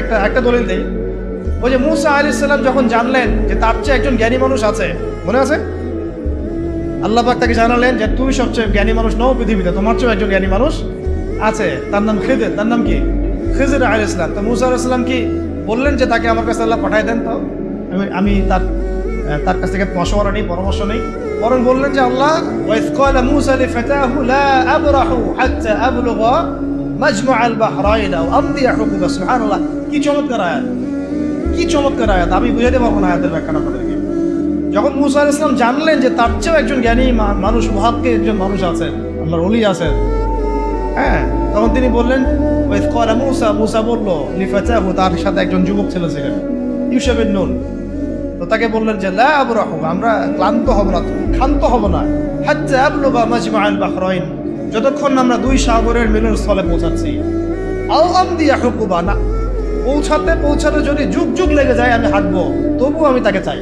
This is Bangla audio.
একটা একটা দলিল ওই যে মুসা আলি সাল্লাম যখন জানলেন যে তার চেয়ে একজন জ্ঞানী মানুষ আছে, মনে আছে? আল্লাহ তাকে জানালেন যে তুমি সবচেয়ে জ্ঞানী মানুষ নও পৃথিবীতে, তোমার চেয়েও একজন জ্ঞানী মানুষ আছে। তার নাম তার নাম কি? আল ইসলাম তো মুসা কি বললেন যে তাকে আমার কাছে আল্লাহ পাঠাই দেন তো? আমি তার তার কাছ থেকে মশওয়ারা নেই, পরামর্শ নেই। বরং বললেন যে আল্লাহ ক্বালা মূসা লিফাতাহু লা আবরাহু হাত্তা আবলুগা মাজমা আল বাহরাইন আও আমদিয়া হুকুবা সুবহানাল্লাহ কি চমৎকার আয়াত। কি চমৎকার আয়াত। আমি বুঝাতে পারব না আয়াতের ব্যাখ্যাটা আপনাদেরকে। যখন মুসা আলাইহিস সালাম জানলেন যে তার চেয়েও একজন জ্ঞানী মানুষ মহাক্কে একজন মানুষ আছেন আল্লাহর অলি আছেন হ্যাঁ তখন তিনি বললেন ওই কলা মুসা মুসা বলল, লিফাতাহু তার সাথে একজন যুবক ছেলে ছিলেন ইউসেফের নুন। তো তাকে বললেন যে, লা আবরাহু আমরা ক্লান্ত হব না, ক্ষান্ত হব না হাত্তা আবলুগা মাজমা আল বাহরাইন যতক্ষণ আমরা দুই সাগরের মিলনস্থলে পৌঁছাচ্ছি। আও আমদিয়া হুকুবা না পৌঁছাতে পৌঁছাতে যদি যুগ যুগ লেগে যায়, আমি হাঁটবো। তবুও আমি তাকে চাই।